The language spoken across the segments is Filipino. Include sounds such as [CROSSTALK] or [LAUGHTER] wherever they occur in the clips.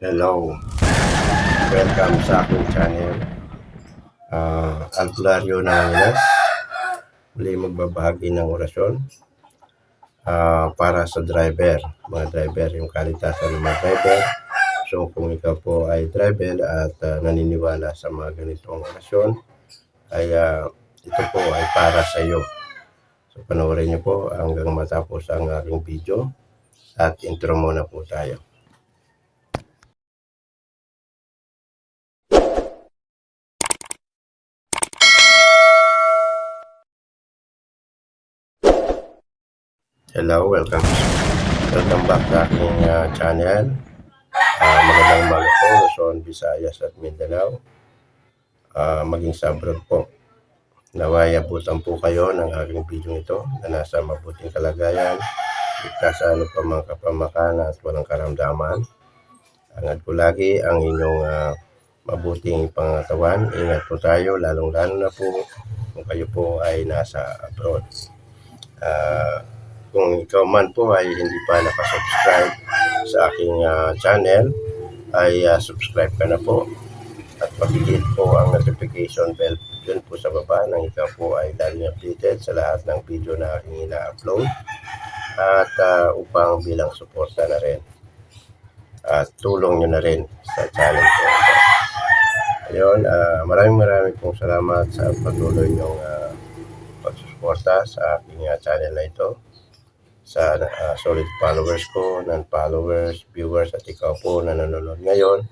Hello. Welcome sa aking channel. Uh, Albularyo ng Inas. Muli magbabahagi ng orasyon ah, para sa driver. Mga driver, yung kalitasan ng mga driver. So kung ikaw po ay driver at ah, naniniwala sa mga ganitong orasyon, ay ah, ito po ay para sa iyo. So panoorin niyo po hanggang matapos ang aking video at intro muna po tayo. Hello, welcome. Welcome back sa aking ah, channel. Ah, magandang umaga po, Luzon, Visayas at Mindanao. Ah, maging sa abroad po. Naway abutan po kayo ng aking video ito na nasa mabuting kalagayan, ligtas sa ano pa mga kapamakan at walang karamdaman. Angat po lagi ang inyong ah, mabuting pangatawan. Ingat po tayo, lalong-lalo na po kung kayo po ay nasa abroad. Ah, kung ikaw man po ay hindi pa nakasubscribe sa aking ah, channel, ay ah, subscribe ka na po at pakihit po ang notification bell dyan po sa baba nang ikaw po ay lagi updated sa lahat ng video na aking ina-upload at ah, upang bilang suporta na rin at tulong nyo na rin sa channel ko. Ayun, ah, maraming maraming pong salamat sa patuloy nyong uh, pagsusuporta sa aking ah, channel na ito sa ah, solid followers ko, non-followers, viewers at ikaw po na nanonood ngayon.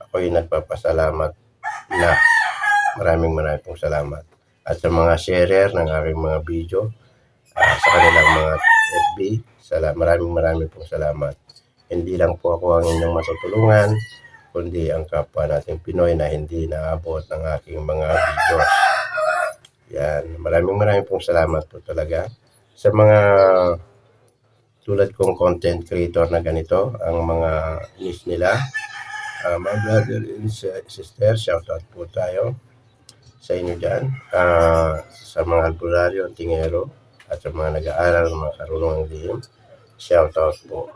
Ako'y nagpapasalamat na maraming maraming pong salamat. At sa mga sharer ng aking mga video, ah, sa kanilang mga FB, sala, maraming maraming pong salamat. Hindi lang po ako ang inyong matutulungan, kundi ang kapwa nating Pinoy na hindi naabot ng aking mga videos. Yan, maraming maraming pong salamat po talaga sa mga tulad kong content creator na ganito, ang mga niche nila. Uh, mga brother and si- sister, shout out po tayo sa inyo dyan. Ah, sa mga albularyo, tingero, at sa mga nag-aaral, mga karunong ng lihim, shout out po.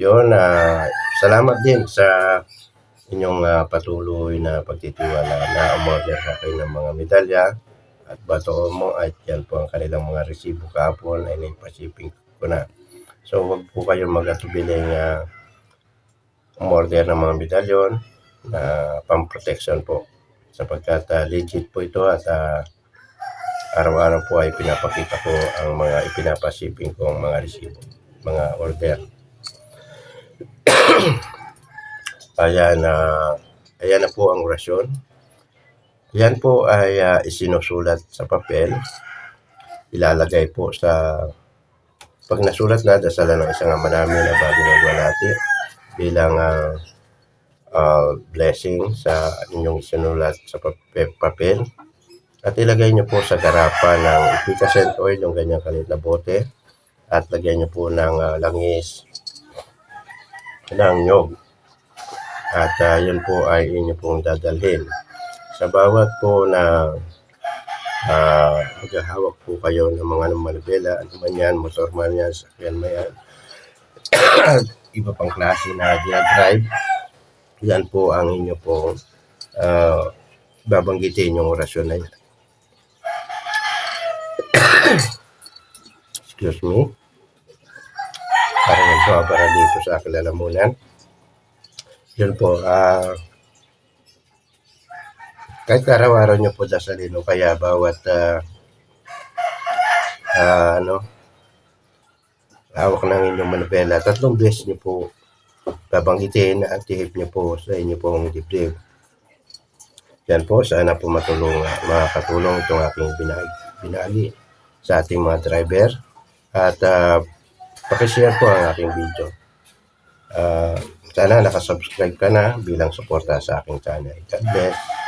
Yun, ah, salamat din sa inyong ah, patuloy na pagtitiwala na umorder sa akin ng mga medalya at bato mo at yan po ang kanilang mga resibo kahapon ay naipashipping ko na. So, wag po kayong mag-atubiling uh, umorder ng mga medalyon na pang-protection po. Sapagkat ah, legit po ito at ah, araw-araw po ay pinapakita ko ang mga ipinapashipping kong mga resibo, mga order. [CLEARS THROAT] Ayan na ayan na po ang orasyon. Yan po ay ah, isinusulat sa papel. Ilalagay po sa pag nasulat na, dasalan ng isang ama namin na bago nagwalati bilang ah, ah, blessing sa inyong isinulat sa papel. At ilagay niyo po sa garapan ng efficacent oil, yung ganyang kalit na bote. At lagyan niyo po ng ah, langis ng nyog. At ah, yun po ay inyo pong dadalhin. Sa bawat po na ah maghahawak po kayo ng mga manibela, ano man yan, motor man yan, sakyan man yan, [COUGHS] iba pang klase na drive yan po ang inyo po ah, babanggitin yung orasyon na yan. [COUGHS] Excuse me. Parang nagbabara dito sa aking lalamunan. Yun po, ah, kahit araw-araw nyo po dasalin o kaya bawat ah, ah, ano, hawak ng inyong manibela, tatlong beses nyo po babanggitin at tihip nyo po sa inyo pong dibdib. Yan po, sana po matulong, makakatulong itong aking binagi, binagi sa ating mga driver. At uh, pakishare po ang aking video. Ah, sana nakasubscribe ka na bilang suporta sa aking channel. God bless.